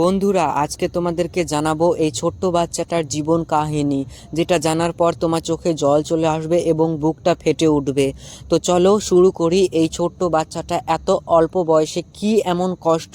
বন্ধুরা, আজকে তোমাদেরকে জানাব এই ছোট্ট বাচ্চাটার জীবন কাহিনী, যেটা জানার পর তোমার চোখে জল চলে আসবে এবং বুকটা ফেটে উঠবে। তো চলো শুরু করি এই ছোট্ট বাচ্চাটা এত অল্প বয়সে কি এমন কষ্ট,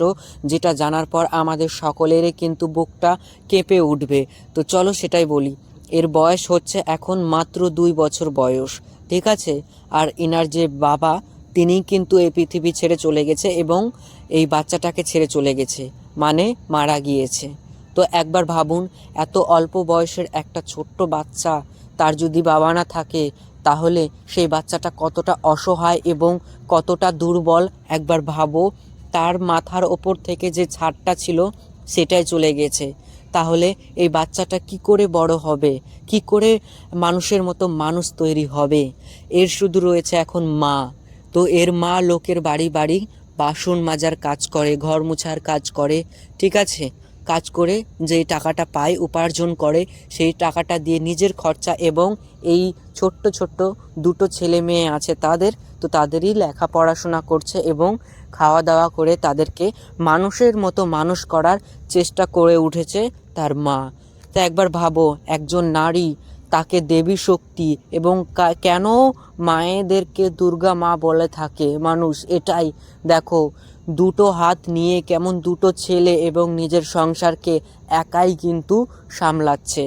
যেটা জানার পর আমাদের সকলেরই কিন্তু বুকটা কেঁপে উঠবে। তো চলো সেটাই বলি, এর বয়স হচ্ছে এখন মাত্র দুই বছর বয়স, ঠিক আছে? আর ইনার যে বাবা তিনি কিন্তু এই পৃথিবী ছেড়ে চলে গেছে এবং এই বাচ্চাটাকে ছেড়ে চলে গেছে মানে মারা গিয়েছে। তো একবার ভাবুন, এত অল্প বয়সের একটা ছোট্ট বাচ্চা, তার যদি বাবা না থাকে, তাহলে সেই বাচ্চাটা কতটা অসহায় এবং কতটা দুর্বল, একবার ভাবো। তার মাথার ওপর থেকে যে ছাদটা ছিল, সেটাই চলে গেছে। তাহলে এই বাচ্চাটা কি করে বড় হবে? কি করে মানুষের মতো মানুষ তৈরি হবে? এর শুধু রয়েছে এখন মা। তো এর মা লোকের বাড়ি বাড়ি বাসন মাজার কাজ করে, ঘর মোছার কাজ করে, ঠিক আছে? কাজ করে যেই টাকাটা পায়, উপার্জন করে, সেই টাকাটা দিয়ে নিজের খরচা এবং এই ছোট্ট ছোট্ট দুটো ছেলে মেয়ে আছে তাদের, তো তাদেরই লেখা পড়াশোনা করছে এবং খাওয়া দাওয়া করে তাদেরকে মানুষের মতো মানুষ করার চেষ্টা করে উঠেছে তার মা। তা একবার ভাবো, একজন নারী তাকে দেবী শক্তি এবং কেন মায়েদেরকে দুর্গা মা বলে থাকে? মানুষ, এটাই দেখো। দুটো হাত নিয়ে কেমন দুটো ছেলে এবং নিজের সংসারকে একাই কিন্তু সামলাচ্ছে।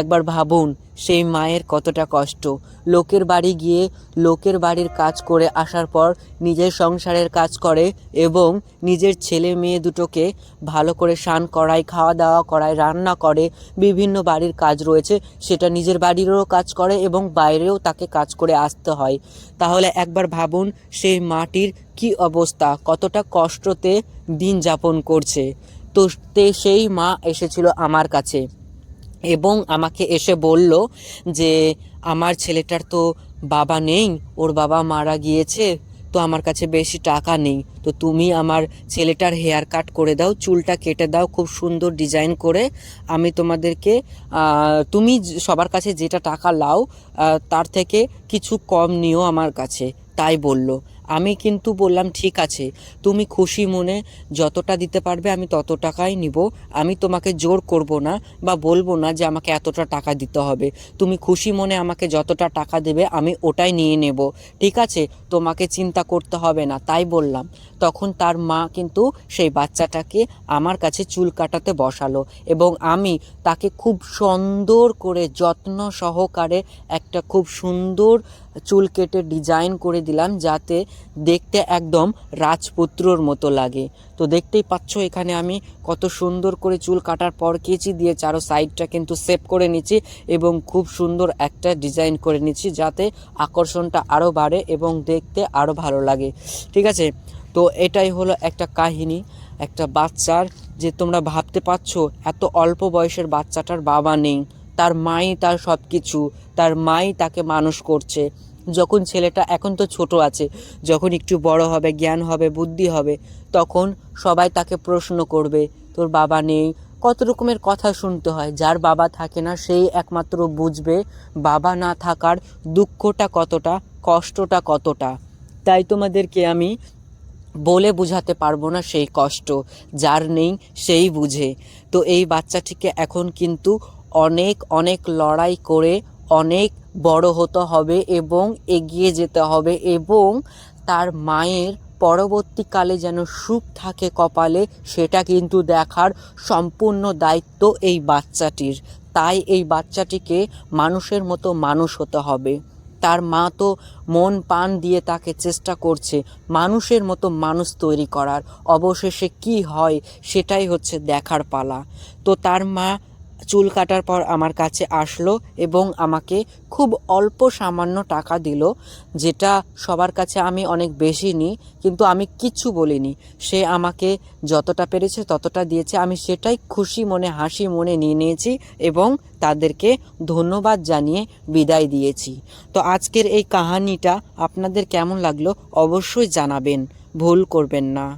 একবার ভাবুন, সেই মায়ের কতটা কষ্ট। লোকের বাড়ি গিয়ে লোকের বাড়ির কাজ করে আসার পর নিজের সংসারের কাজ করে এবং নিজের ছেলে মেয়ে দুটোকে ভালো করে স্নান করায়, খাওয়া দাওয়া করায়, রান্না করে, বিভিন্ন বাড়ির কাজ রয়েছে, সেটা নিজের বাড়িরও কাজ করে এবং বাইরেও তাকে কাজ করে আসতে হয়। তাহলে একবার ভাবুন, সেই মাটির কি অবস্থা, কতটা কষ্টতে দিন যাপন করছে। তো সেই মা এসেছিল আমার কাছে। এবং আমাকে এসে বলল যে, আমার ছেলেটার তো বাবা নেই, ওর বাবা মারা গিয়েছে, তো আমার কাছে বেশি টাকা নেই। তো তুমি আমার ছেলেটার হেয়ার কাট করে দাও, চুলটা কেটে দাও, খুব সুন্দর ডিজাইন করে আমি তোমাদেরকে তুমি সবার কাছে যেটা টাকা লাও তার থেকে কিছু কম নিও আমার কাছে। তাই বলল। আমি কিন্তু বললাম, ঠিক আছে, তুমি খুশি মনে যতটা দিতে পারবে আমি তত টাকাই নিব। আমি তোমাকে জোর করব না বা বলব না যে আমাকে এতটা টাকা দিতে হবে। তুমি খুশি মনে আমাকে যতটা টাকা দেবে আমি ওটাই নিয়ে নেব। ঠিক আছে, তোমাকে চিন্তা করতে হবে না। তাই বললাম। তখন তার মা কিন্তু সেই বাচ্চাটাকে আমার কাছে চুল কাটাতে বসালো এবং আমি তাকে খুব সুন্দর করে যত্ন সহকারে একটা খুব সুন্দর চুল কেটে ডিজাইন করে দিলাম যাতে দেখতে একদম রাজপুত্রর মতো লাগে। তো দেখতেই পাচ্ছ এখানে আমি কত সুন্দর করে চুল কাটার পর কেচি দিয়ে চারো সাইডটা কিন্তু সেভ করে নিচ্ছি এবং খুব সুন্দর একটা ডিজাইন করে নিচ্ছি যাতে আকর্ষণটা আরও বাড়ে এবং দেখতে আরও ভালো লাগে। ঠিক আছে? তো এটাই হলো একটা কাহিনী, একটা বাচ্চার যে তোমরা ভাবতে পারছ এত অল্প বয়সের বাচ্চাটার বাবা নেই। তার মাই তার সব কিছু তার মাই তাকে মানুষ করছে। যখন ছেলেটা এখন তো ছোট আছে, যখন একটু বড় হবে, জ্ঞান হবে, বুদ্ধি হবে, তখন সবাই তাকে প্রশ্ন করবে, তোর বাবা নেই? কত রকমের কথা শুনতে হয়। যার বাবা থাকে না, সেই একমাত্র বুঝবে বাবা না থাকার দুঃখটা কতটা, কষ্টটা কতটা। তাই তোমাদেরকে আমি বলে বোঝাতে পারব না সেই কষ্ট। যার নেই, সেই বুঝে। তো এই বাচ্চাটিকে এখন কিন্তু অনেক অনেক লড়াই করে অনেক বড় হতে হবে এবং এগিয়ে যেতে হবে এবং তার মায়ের পরবর্তীকালে যেন সুখ থাকে কপালে, সেটা কিন্তু দেখার সম্পূর্ণ দায়িত্ব এই বাচ্চাটির। তাই এই বাচ্চাটিকে মানুষের মতো মানুষ হতে হবে। তার মা তো মন পান দিয়ে তাকে চেষ্টা করছে, মানুষের মতো মানুষ তৈরি করার। অবশেষে কি হয় সেটাই হচ্ছে দেখার পালা। তো তার মা চুল কাটার পর আমার কাছে আসলো এবং আমাকে খুব অল্প সামান্য টাকা দিল, যেটা সবার কাছে আমি অনেক বেশি নিই কিন্তু আমি কিচ্ছু বলিনি। সে আমাকে যতটা পেরেছে ততটা দিয়েছে, আমি সেটাই খুশি মনে, হাসি মনে নিয়ে নিয়েছি এবং তাদেরকে ধন্যবাদ জানিয়ে বিদায় দিয়েছি। তো আজকের এই কাহানিটা আপনাদের কেমন লাগল অবশ্যই জানাবেন, ভুল করবেন না।